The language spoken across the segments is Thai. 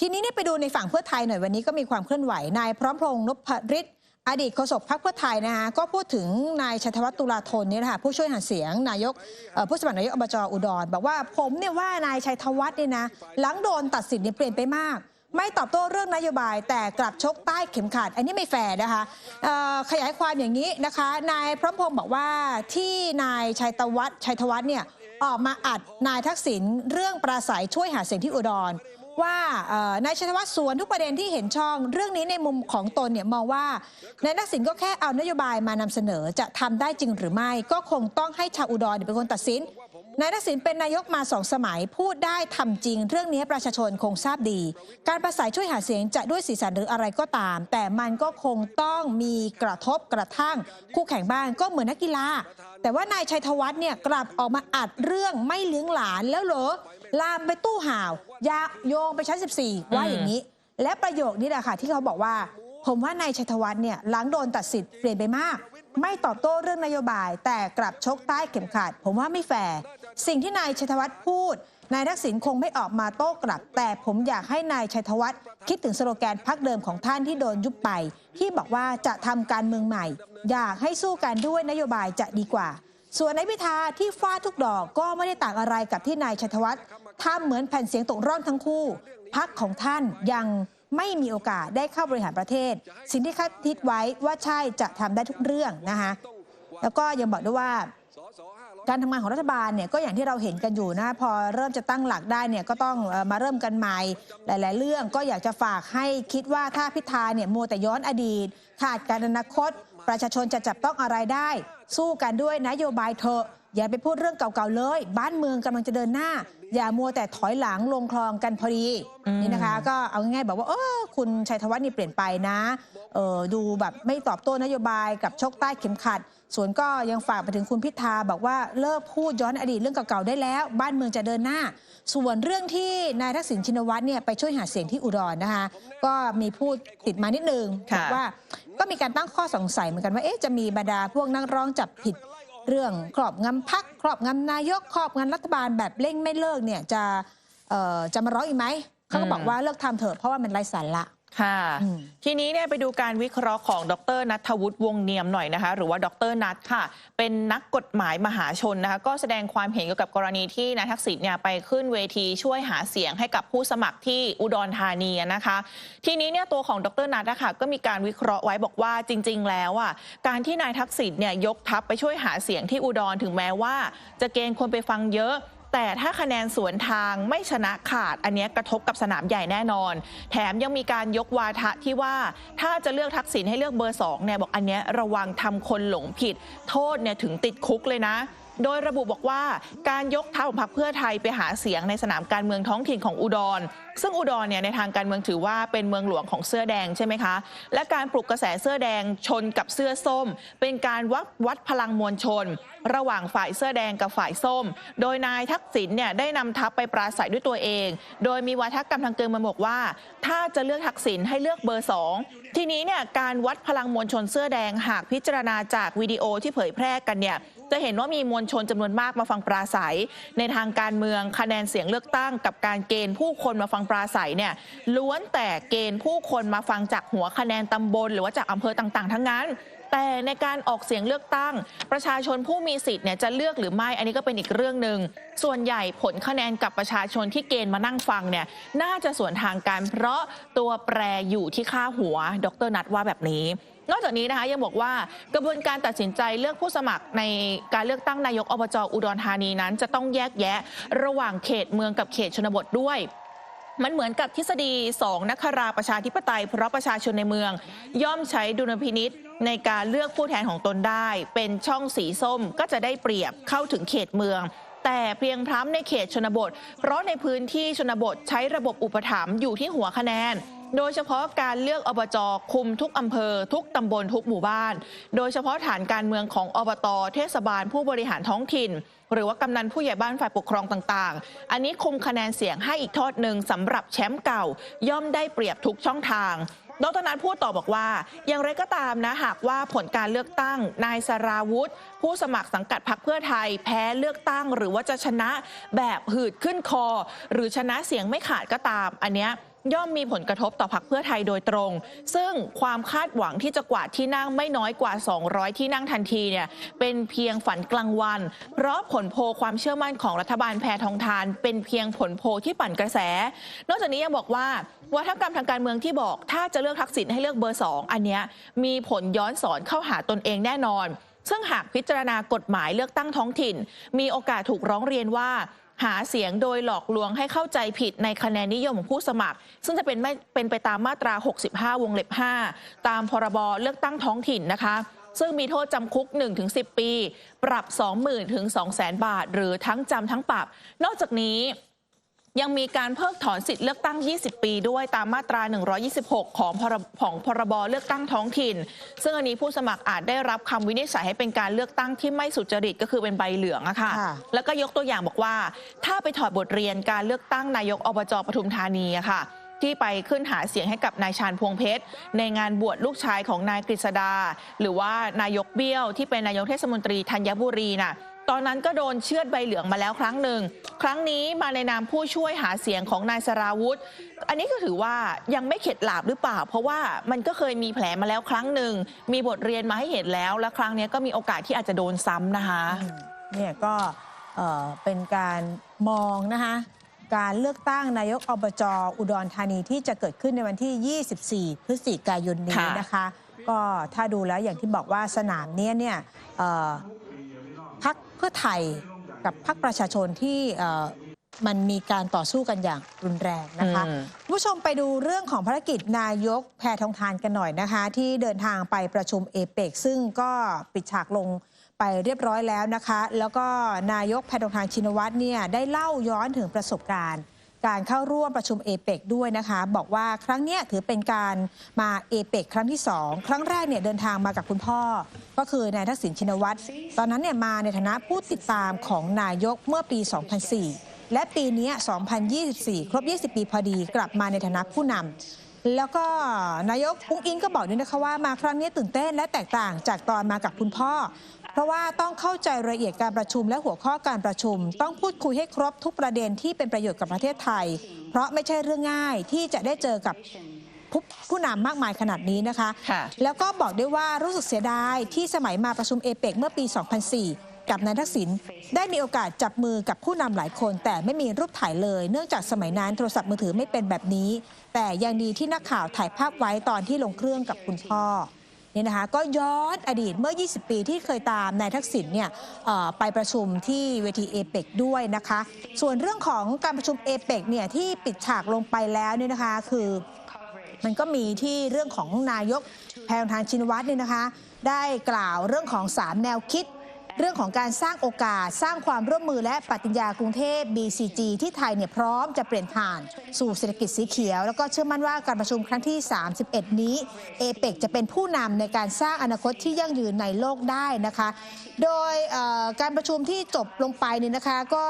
ทีนี้เนี่ยไปดูในฝั่งเพื่อไทยหน่อยวันนี้ก็มีความเคลื่อนไหวนายพร้อมพงษ์นพฤทธิ์อดีตโฆษกพรรคเพื่อไทยนะคะก็พูดถึงนายชัยธวัฒน์ตุลาธนนี่นะคะผู้ช่วยหาเสียงนายกผู้สมัครนายกอบจอุดร บอกว่าผมเนี่ยว่านายชัยธวัฒน์เนี่ยนะหลังโดนตัดสินเนี่ยเปลี่ยนไปมาก ไม่ตอบโต้เรื่องนโยบาย แต่กลับชกใต้เข็มขัด อันนี้ไม่แฟร์นะคะขยายความอย่างนี้นะคะ นายพร้อมพงษ์บอกว่าที่นายชัยวัฒน์ชัยธวัฒน์เนี่ยออกมาอัดนายทักษิณเรื่องปราศัยช่วยหาเสียงที่อุดร ว่านายชัยธวัฒน์สวนทุกประเด็นที่เห็นช่อง เรื่องนี้ในมุมของตนเนี่ยมองว่านายทักษิณก็แค่เอานโยบายมานำเสนอจะทำได้จริงหรือไม่ ก็คงต้องให้ชาวอุดรเป็นคนตัดสินนายทักษิณเป็นนายกมาสองสมัยพูดได้ทำจริง เรื่องนี้ประชาชนคงทราบดี การประสายช่วยหาเสียงจะด้วยสีสันหรืออะไรก็ตาม แต่มันก็คงต้องมีกระทบกระทั่ง คู่แข่งบ้างก็เหมือนนักกีฬาแต่ว่านายชัยธวัฒน์เนี่ยกลับออกมาอัดเรื่องไม่เลี้ยงหลานแล้วเหรอ ลามไปตู้ห่าวยาโยงไปชั้น 14 ว่าอย่างนี้ และประโยคนี้แหละค่ะ ที่เขาบอกว่า ผมว่านายชัยธวัฒน์เนี่ยหลังโดนตัดสิทธิ์เปลี่ยนไปมาก ไม่ตอบโต้เรื่องนโยบาย แต่กลับชกใต้เข็มขัดผมว่าไม่แฟร์สิ่งที่นายชัยธวัฒน์พูดนายทักษิณคงไม่ออกมาโต้กลับ แต่ผมอยากให้นายชัยธวัฒน์คิดถึงสโลแกนพักเดิมของท่านที่โดนยุบไป ที่บอกว่าจะทำการเมืองใหม่ อยากให้สู้กันด้วยนโยบายจะดีกว่า ส่วนนายพิธาที่ฟาดทุกดอกก็ไม่ได้ต่างอะไรกับที่นายชัยธวัฒน์ทำเหมือนแผ่นเสียงตกร่องทั้งคู่ พักของท่านยังไม่มีโอกาสได้เข้าบริหารประเทศ สิ่งที่คาดคิดไว้ว่าใช่จะทำได้ทุกเรื่องนะคะแล้วก็ยังบอกด้วยว่า การทำงานของรัฐบาลเนี่ยก็อย่างที่เราเห็นกันอยู่นะพอเริ่มจะตั้งหลักได้เนี่ยก็ต้องมาเริ่มกันใหม่หลาย ๆ เรื่องก็อยากจะฝากให้คิดว่าถ้าพิธาเนี่ยมัวแต่ย้อนอดีต ขาดการอนาคต ประชาชนจะจับต้องอะไรได้ สู้กันด้วยนโยบายเถอะ อย่าไปพูดเรื่องเก่าๆเลย บ้านเมืองกำลังจะเดินหน้า อย่ามัวแต่ถอยหลังลงคลองกันพอดีอืมนี่นะคะ ก็เอาง่ายๆบอกว่าเออคุณชัยธวัฒน์นี่เปลี่ยนไปนะเออดูแบบไม่ตอบโต้นโยบายกับชกใต้เข็มขัด ส่วนก็ยังฝากไปถึงคุณพิธาบอกว่าเลิกพูดย้อนอดีตเรื่องเก่าๆได้แล้ว บ้านเมืองจะเดินหน้า ส่วนเรื่องที่นายทักษิณชินวัตรเนี่ยไปช่วยหาเสียงที่อุดรนะคะ ก็มีพูดติดมานิดนึงค่ะบอกว่าก็มีการตั้งข้อสงสัยเหมือนกันว่าเอ๊ะจะมีบรรดาพวกนักร้องจับผิด เรื่องครอบงำพักครอบงำนายกครอบงำรัฐบาลแบบเร่งไม่เลิกเนี่ยจะเอ่อจะมาร้องอีกไหมเขาก็บอกว่าเลิกทำเถอะเพราะว่ามันไร้สาระ ค่ะอืมทีนี้เนี่ยไปดูการวิเคราะห์ของดรนัทวุฒิวงศ์เนียมหน่อยนะคะ หรือว่าดรนัทค่ะ เป็นนักกฎหมายมหาชนนะคะ ก็แสดงความเห็นเกี่ยวกับกรณีที่นายทักษิณเนี่ยไปขึ้นเวทีช่วยหาเสียงให้กับผู้สมัครที่อุดรธานีนะคะ ทีนี้เนี่ยตัวของดรนัทนะคะก็มีการวิเคราะห์ไว้บอกว่าจริง ๆ แล้วอะการที่นายทักษิณเนี่ยยกทัพไปช่วยหาเสียงที่อุดรถึงแม้ว่า จะเกณฑ์คนไปฟังเยอะ แต่ถ้าคะแนนสวนทางไม่ชนะขาด อันนี้กระทบกับสนามใหญ่แน่นอน แถมยังมีการยกวาทะที่ว่าถ้าจะเลือกทักษิณให้เลือกเบอร์สองเนี่ยบอกอันนี้ระวังทำคนหลงผิด โทษเนี่ยถึงติดคุกเลยนะ โดยระบุบอกว่าการยกทัพของพรรคเพื่อไทยไปหาเสียงในสนามการเมืองท้องถิ่นของอุดร ซึ่งอุดรเนี่ยในทางการเมืองถือว่าเป็นเมืองหลวงของเสื้อแดงใช่ไหมคะ และการปลุกกระแสเสื้อแดงชนกับเสื้อส้ม เป็นการวัดวัดพลังมวลชน ระหว่างฝ่ายเสื้อแดงกับฝ่ายส้ม โดยนายทักษิณเนี่ยได้นำทัพไปปราศัยด้วยตัวเอง โดยมีวาทกรรมทางเกินมาบอกว่า ถ้าจะเลือกทักษิณให้เลือกเบอร์สองทีนี้เนี่ยการวัดพลังมวลชนเสื้อแดงหากพิจารณาจากวิดีโอที่เผยแพร่กันเนี่ย จะเห็นว่ามีมวลชนจำนวนมากมาฟังปราศัย ในทางการเมืองคะแนนเสียงเลือกตั้ง กับการเกณฑ์ผู้คนมาฟังปราศัยเนี่ยล้วนแต่เกณฑ์ผู้คนมาฟังจากหัวคะแนนตำบล หรือว่าจากอำเภอต่างๆ ทั้งนั้น แต่ในการออกเสียงเลือกตั้ง ประชาชนผู้มีสิทธิ์เนี่ยจะเลือกหรือไม่ อันนี้ก็เป็นอีกเรื่องหนึ่งส่วนใหญ่ผลคะแนนกับประชาชนที่เกณฑ์มานั่งฟังเนี่ยน่าจะสวนทางกันเพราะตัวแปรอยู่ที่ค่าหัว ดรนัทว่าแบบนี้ นอกจากนี้นะคะยังบอกว่ากระบวนการตัดสินใจเลือกผู้สมัครในการเลือกตั้งนายกอบจอุดรธานีนั้น จะต้องแยกแยะระหว่างเขตเมืองกับเขตชนบทด้วยมันเหมือนกับทฤษฎี2นักคราประชาธิปไตย เพราะประชาชนในเมือง ย่อมใช้ดุลพินิษในการเลือกผู้แทนของตนได้ เป็นช่องสีส้มก็จะได้เปรียบเข้าถึงเขตเมือง แต่เพียงพร้ำในเขตชนบท เพราะในพื้นที่ชนบทใช้ระบบอุปถัมภ์อยู่ที่หัวคะแนน โดยเฉพาะการเลือกอบจคุมทุกอำเภอ ทุกตำบลทุกหมู่บ้าน โดยเฉพาะฐานการเมืองของอบต เทศบาลผู้บริหารท้องถิ่น หรือว่ากำนันผู้ใหญ่บ้านฝ่ายปกครองต่างๆ อันนี้คุมคะแนนเสียงให้อีกทอดหนึ่งสำหรับแชมป์เก่า ย่อมได้เปรียบทุกช่องทางดรนัทพูดต่อบอกว่า อย่างไรก็ตามนะ หากว่าผลการเลือกตั้ง นายสราวุธ ผู้สมัครสังกัดพรรคเพื่อไทย แพ้เลือกตั้ง หรือว่าจะชนะแบบหืดขึ้นคอ หรือชนะเสียงไม่ขาดก็ตาม อันเนี้ย ย่อมมีผลกระทบต่อพรรคเพื่อไทยโดยตรง ซึ่งความคาดหวังที่จะกวาดที่นั่งไม่น้อยกว่า 200 ที่นั่งทันทีเนี่ยเป็นเพียงฝันกลางวัน เพราะผลโพลความเชื่อมั่นของรัฐบาลแพทองทาน เป็นเพียงผลโพลที่ปั่นกระแส นอกจากนี้ยังบอกว่าวัฒกรรมทางการเมืองที่บอก ถ้าจะเลือกทักษิณให้เลือกเบอร์ 2 อันเนี้ยมีผลย้อนสอนเข้าหาตนเองแน่นอน ซึ่งหากพิจารณากฎหมายเลือกตั้งท้องถิ่น มีโอกาสถูกร้องเรียนว่า หาเสียงโดยหลอกลวงให้เข้าใจผิดในคะแนนนิยมของผู้สมัคร ซึ่งจะเป็นไม่เป็นไปตามมาตรา 65 วงเล็บ 5 ตามพรบเลือกตั้งท้องถิ่นนะคะ ซึ่งมีโทษจำคุก 1-10 ปี ปรับ 20,000ถึง200,000 บาท หรือทั้งจำทั้งปรับ นอกจากนี้ ยังมีการเพิกถอนสิทธิ์เลือกตั้ง 20 ปีด้วยตามมาตรา 126 ของพรบของพรบเลือกตั้งท้องถิ่น ซึ่งอันนี้ผู้สมัครอาจได้รับคำวินิจฉัยให้เป็นการเลือกตั้งที่ไม่สุจริตก็คือเป็นใบเหลืองอะค่ะค่ะ แล้วก็ยกตัวอย่างบอกว่า ถ้าไปถอดบทเรียนการเลือกตั้งนายกอบจปทุมธานีอะค่ะที่ไปขึ้นหาเสียงให้กับนายชาญพวงเพชร ในงานบวชลูกชายของนายกฤษดา หรือว่านายกเบี้ยวที่เป็นนายกเทศมนตรีธัญบุรีน่ะ ตอนนั้นก็โดนเชือดใบเหลืองมาแล้วครั้งหนึ่ง ครั้งนี้มาในนามผู้ช่วยหาเสียงของนายสราวุธ อันนี้ก็ถือว่ายังไม่เข็ดหลาบหรือเปล่า เพราะว่ามันก็เคยมีแผลมาแล้วครั้งหนึ่ง มีบทเรียนมาให้เห็นแล้ว และครั้งนี้ก็มีโอกาสที่อาจจะโดนซ้ำนะคะ เนี่ยก็เอ่อเป็นการมองนะคะการเลือกตั้งนายกอบจอุดรธานีที่จะเกิดขึ้นในวันที่ 24 พฤศจิกายนนี้ค่ะนะคะ ก็ถ้าดูแล้วอย่างที่บอกว่าสนามเนี้ยเนี่ยเอ่อ พักเพื่อไทยกับพักประชาชนที่เอ่อมันมีการต่อสู้กันอย่างรุนแรงนะคะอืมคุณผู้ชมไปดูเรื่องของภารกิจนายกแพทองทานกันหน่อยนะคะ ที่เดินทางไปประชุมเอเปกซึ่งก็ปิดฉากลงไปเรียบร้อยแล้วนะคะ แล้วก็นายกแพทองทานชินวัตรเนี่ยได้เล่าย้อนถึงประสบการณ์ การเข้าร่วมประชุมเอเปกด้วยนะคะ บอกว่าครั้งนี้ถือเป็นการมาเอเปกครั้งที่ 2 ครั้งแรกเนี่ยเดินทางมากับคุณพ่อ ก็คือนายทักษิณชินวัตร ตอนนั้นเนี่ยมาในฐานะผู้ติดตามของนายกเมื่อปี 2004 และปีนี้ 2024 ครบ 20 ปีพอดีกลับมาในฐานะผู้นำ แล้วก็นายกอุ้งอิงก็บอกด้วยนะคะว่ามาครั้งนี้ตื่นเต้นและแตกต่างจากตอนมากับคุณพ่อ เพราะว่าต้องเข้าใจรายละเอียดการประชุมและหัวข้อการประชุม ต้องพูดคุยให้ครบทุกประเด็นที่เป็นประโยชน์กับประเทศไทย เพราะไม่ใช่เรื่องง่ายที่จะได้เจอกับผู้ผู้นำมากมายขนาดนี้นะคะค่ะแล้วก็บอกด้วยว่ารู้สึกเสียดายที่สมัยมาประชุมเอเปกเมื่อปี 2004 กับนายทักษิณได้มีโอกาสจับมือกับผู้นำหลายคน แต่ไม่มีรูปถ่ายเลย เนื่องจากสมัยนั้นโทรศัพท์มือถือไม่เป็นแบบนี้ แต่ยังดีที่นักข่าวถ่ายภาพไว้ตอนที่ลงเครื่องกับคุณพ่อนี่นะคะก็ย้อนอดีตเมื่อ 20 ปีที่เคยตามนายทักษิณเนี่ยไปประชุมที่เวทีเอเปกด้วยนะคะ ส่วนเรื่องของการประชุมเอเปกเนี่ยที่ปิดฉากลงไปแล้วเนี่ยนะคะคือมันก็มีที่เรื่องของนายกแพงทานชินวัตรเนี่ยนะคะ ได้กล่าวเรื่องของ 3 แนวคิด เรื่องของการสร้างโอกาสสร้างความร่วมมือและปฏิญญากรุงเทพ BCG ที่ไทยเนี่ยพร้อมจะเปลี่ยนผ่านสู่เศรษฐกิจสีเขียว แล้วก็เชื่อมั่นว่าการประชุมครั้งที่ 31 นี้เอเปกจะเป็นผู้นำในการสร้างอนาคตที่ยั่งยืนในโลกได้นะคะ โดยการประชุมที่จบลงไปเนี่ยนะคะก็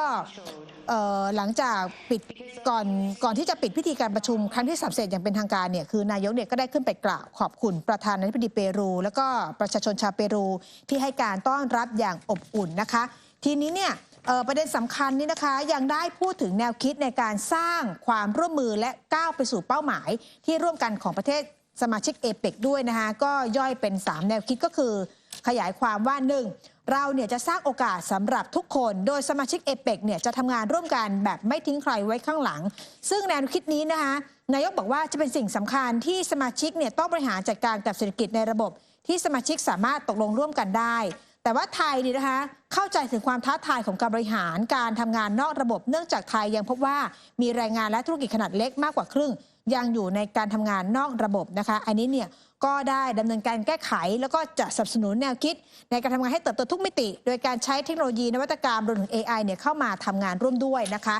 หลังจากปิดก่อนก่อนที่จะปิดพิธีการประชุมครั้งที่สามเสร็จอย่างเป็นทางการเนี่ยคือนายกเนี่ยก็ได้ขึ้นไปกล่าวขอบคุณประธานาธิบดีเปรู แล้วก็ประชาชนชาวเปรูที่ให้การต้อนรับอย่างอบอุ่นนะคะ ทีนี้เนี่ยประเด็นสำคัญนี่นะคะยังได้พูดถึงแนวคิดในการสร้างความร่วมมือและก้าวไปสู่เป้าหมาย ที่ร่วมกันของประเทศสมาชิกเอเปกด้วยนะคะก็ย่อยเป็น 3 แนวคิดก็คือขยายความว่า 1. เราเนี่ยจะสร้างโอกาสสำหรับทุกคน โดยสมาชิกเอเปกเนี่ยจะทำงานร่วมกันแบบไม่ทิ้งใครไว้ข้างหลัง ซึ่งแนวคิดนี้นะคะนายกบอกว่าจะเป็นสิ่งสำคัญที่สมาชิกเนี่ยต้องบริหารจัดการกับเศรษฐกิจในระบบ ที่สมาชิกสามารถตกลงร่วมกันได้ แต่ว่าไทยเนี่ยนะคะเข้าใจถึงความท้าทายของการบริหารการทำงานนอกระบบ เนื่องจากไทยยังพบว่ามีแรงงานและธุรกิจขนาดเล็กมากกว่าครึ่ง ยังอยู่ในการทำงานนอกระบบนะคะ อันนี้เนี่ยก็ได้ดำเนินการแก้ไข แล้วก็จะสนับสนุนแนวคิด ในการทำงานให้เติบโตทุกมิติ โดยการใช้เทคโนโลยีนวัตกรรมรวมถึง AI เนี่ยเข้ามาทำงานร่วมด้วยนะคะ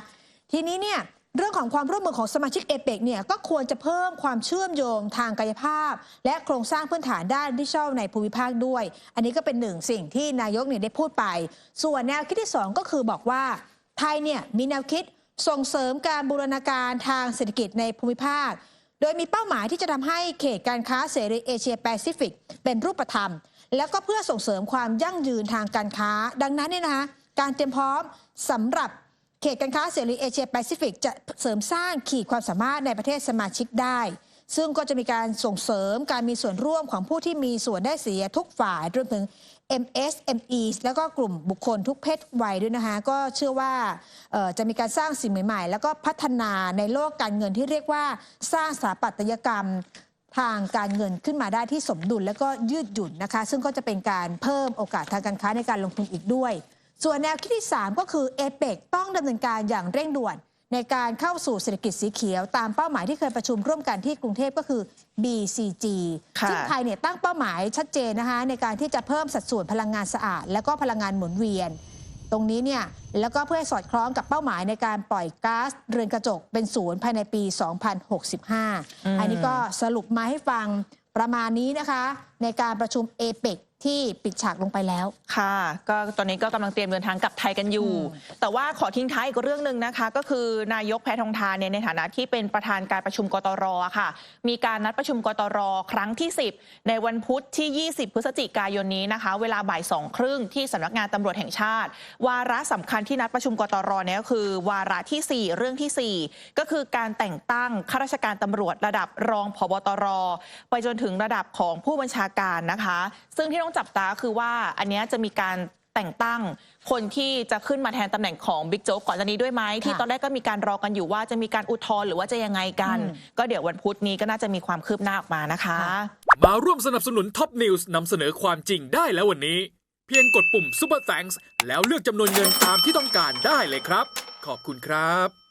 ทีนี้เนี่ยเรื่องของความร่วมมือของสมาชิกเอเปกเนี่ยก็ควรจะเพิ่มความเชื่อมโยงทางกายภาพ และโครงสร้างพื้นฐานด้านดิจิทัลในภูมิภาคด้วย อันนี้ก็เป็นหนึ่งสิ่งที่นายกเนี่ยได้พูดไป ส่วนแนวคิดที่สองก็คือบอกว่าไทยเนี่ยมีแนวคิด ส่งเสริมการบูรณาการทางเศรษฐกิจในภูมิภาค โดยมีเป้าหมายที่จะทำให้เขตการค้าเสรีเอเชียแปซิฟิกเป็นรูปธรรม แล้วก็เพื่อส่งเสริมความยั่งยืนทางการค้า ดังนั้นเนี่ยนะคะการเตรียมพร้อมสำหรับเขตการค้าเสรีเอเชียแปซิฟิกจะเสริมสร้างขีดความสามารถในประเทศสมาชิกได้ ซึ่งก็จะมีการส่งเสริมการมีส่วนร่วมของผู้ที่มีส่วนได้เสียทุกฝ่ายรวมถึง MSME แล้วก็กลุ่มบุคคลทุกเพศวัยด้วยนะคะ ก็เชื่อว่าจะมีการสร้างสิ่งใหม่ ๆ แล้วก็พัฒนาในโลกการเงินที่เรียกว่าสร้างสถาปัตยกรรมทางการเงินขึ้นมาได้ที่สมดุลและก็ยืดหยุ่นนะคะ ซึ่งก็จะเป็นการเพิ่มโอกาสทางการค้าในการลงทุนอีกด้วย ส่วนแนวคิดที่ 3 ก็คือเอเปกต้องดำเนินการอย่างเร่งด่วน ในการเข้าสู่เศรษฐกิจสีเขียว ตามเป้าหมายที่เคยประชุมร่วมกันที่กรุงเทพก็คือ BCG ค่ะซึ่งไทยเนี่ยตั้งเป้าหมายชัดเจนนะคะในการที่จะเพิ่มสัดส่วนพลังงานสะอาด และก็พลังงานหมุนเวียน ตรงนี้เนี่ยแล้วก็เพื่อให้สอดคล้องกับเป้าหมายในการปล่อยก๊าซเรือนกระจกเป็นศูนย์ภายในปี 2065 อันนี้ก็สรุปมาให้ฟังประมาณนี้นะคะ ในการประชุมเอเปก ที่ปิดฉากลงไปแล้ว ค่ะ ก็ตอนนี้ก็กำลังเตรียมเดินทางกลับไทยกันอยู่ แต่ว่าขอทิ้งท้ายอีกเรื่องหนึ่งนะคะ ก็คือนายกแพทองทานเนี่ยในฐานะที่เป็นประธานการประชุมกตรค่ะ มีการนัดประชุมกตรครั้งที่ 10 ในวันพุธที่ 20 พฤศจิกายนนี้นะคะ เวลาบ่ายสองครึ่งที่สำนักงานตำรวจแห่งชาติ วาระสำคัญที่นัดประชุมกตรเนี่ยก็คือ วาระทีสี่4 เรื่องทีสี่ 4 ก็คือการแต่งตั้งข้าราชการตำรวจระดับรองผบตร ไปจนถึงระดับของผู้บัญชาการนะคะ ซึ่งที่ต้องจับตาคือว่าอันเนี้ยจะมีการแต่งตั้งคนที่จะขึ้นมาแทนตำแหน่งของบิ๊กโจ๊กก่อนจากนี้ด้วยไหมที่ตอนแรกก็มีการรอกันอยู่ว่าจะมีการอุทธรณ์หรือว่าจะยังไงกันอืมก็เดี๋ยววันพุธนี้ก็น่าจะมีความคืบหน้าออกมานะคะ มาร่วมสนับสนุนท็อปนิวส์นำเสนอความจริงได้แล้ววันนี้ เพียงกดปุ่ม Super Thanks แล้วเลือกจำนวนเงินตามที่ต้องการได้เลยครับ ขอบคุณครับ